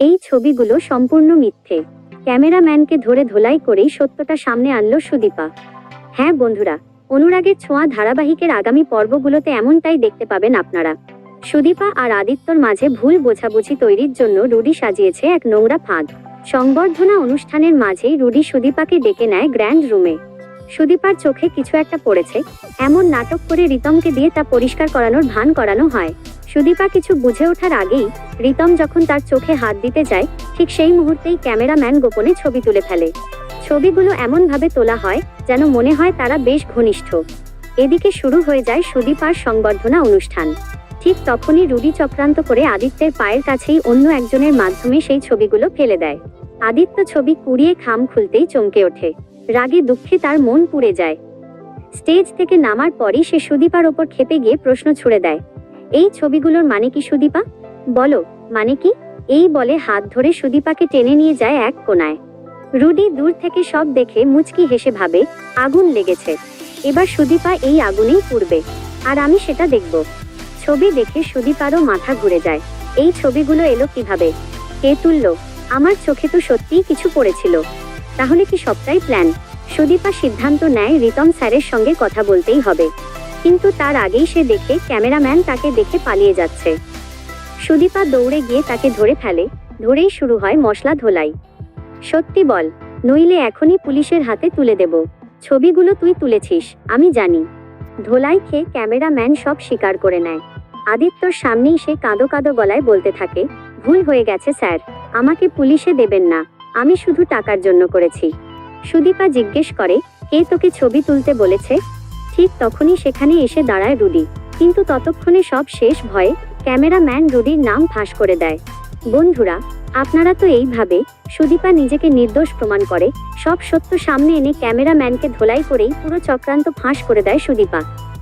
এই ছবিগুলো সম্পূর্ণ মিথ্যে। ক্যামেরাম্যানকে ধরে ধোলাই করেই সত্যটা সামনে আনলো সুদীপা। হ্যাঁ বন্ধুরা, অনুরাগের ছোঁয়া ধারাবাহিকের আগামী পর্বগুলোতে এমনটাই দেখতে পাবেন আপনারা। সুদীপা আর আদিত্যর মাঝে ভুল বোঝাবুঝি তৈরির জন্য রুডি সাজিয়েছে এক নোংরা ফাঁদ। সংবর্ধনা অনুষ্ঠানের মাঝেই রুডি সুদীপাকে ডেকে নেয় গ্র্যান্ড রুমে। সুদীপার চোখে কিছু একটা পড়েছে, এমন নাটক করে রিতমকে দিয়ে তা পরিষ্কার করানোর ভান করানো হয়। সুদীপা কিছু বুঝে ওঠার আগেই রিতম যখন তার চোখে হাত দিতে যায়, ঠিক সেই মুহূর্তেই ক্যামেরাম্যান গোপনে ছবি তুলে ফেলে। ছবিগুলো এমনভাবে তোলা হয় যেন মনে হয় তারা বেশ ঘনিষ্ঠ। এদিকে শুরু হয়ে যায় সুদীপার সংবর্ধনা অনুষ্ঠান। ঠিক তখনই রুডি চক্রান্ত করে আদিত্যের পায়ের কাছেই অন্য একজনের মাধ্যমে সেই ছবিগুলো ফেলে দেয়। আদিত্য ছবি কুড়িয়ে খাম খুলতেই চমকে ওঠে। রাগে দুঃখে তার মন পুড়ে যায়। স্টেজ থেকে নামার পরই সে সুদীপার ওপর খেপে গিয়ে প্রশ্ন ছুড়ে দেয় এই ছবিগুলোর মানে কি সুদীপা? বলো মানে কি? এই বলে হাত ধরে সুদীপাকে টেনে নিয়ে যায় এক কোনায়। রুডি দূর থেকে সব দেখে মুচকি হেসে ভাবে, আগুন লেগেছে। এবার সুদীপা এই আগুনেই পুড়বে। আর আমি সেটা দেখব। ছবি দেখে সুদীপারও মাথা ঘুরে যায়। এই ছবিগুলো এলো কীভাবে? কে তুললো? আমার চোখে তো সত্যিই কিছু পড়েছিল। তাহলে কি সবটাই প্ল্যান? সুদীপা সিদ্ধান্ত নেয়, রিতম স্যারের সঙ্গে কথা বলতেই হবে। কিন্তু তার আগেই সে দেখে ক্যামেরাম্যান তাকে দেখে পালিয়ে যাচ্ছে। সুদীপা দৌড়ে গিয়ে তাকে ধরে ফেলে, ধরেই শুরু হয় মশলা ধোলাই। সত্যি বল, নইলে এখনই পুলিশের হাতে তুলে দেব। ছবিগুলো তুই তুলেছিস, আমি জানি। ধোলাই খেয়ে ক্যামেরাম্যান সব স্বীকার করে নেয়। আদিত্যর সামনেই সে কাঁদো কাঁদো গলায় বলতে থাকে, ভুল হয়ে গেছে স্যার, আমাকে পুলিশে দেবেন না, আমি শুধু টাকার জন্য করেছি। সুদীপা জিজ্ঞেস করে, কে তোকে ছবি তুলতে বলেছে? ঠিক তখনই সেখানে এসে দাঁড়ায় রুডি। কিন্তু ততক্ষণে সব শেষ ভয়ে ক্যামেরাম্যান রুডির নাম ফাঁস করে দেয়। বন্ধুরা, আপনারা তো এইভাবে সুদীপা নিজেকে নির্দোষ প্রমাণ করে, সব সত্য সামনে এনে ক্যামেরাম্যানকে ধোলাই করেই পুরো চক্রান্ত ফাঁস করে দেয় সুদীপা।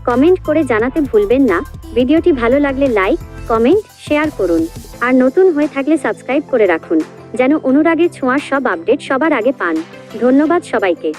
কমেন্ট করে জানাতে ভুলবেন না, ভিডিওটি ভালো লাগলে লাইক, কমেন্ট, শেয়ার করুন। আর নতুন হয়ে থাকলে সাবস্ক্রাইব করে রাখুন, যেন অনুরাগের ছোঁয়ার সব আপডেট সবার আগে পান। ধন্যবাদ সবাইকে।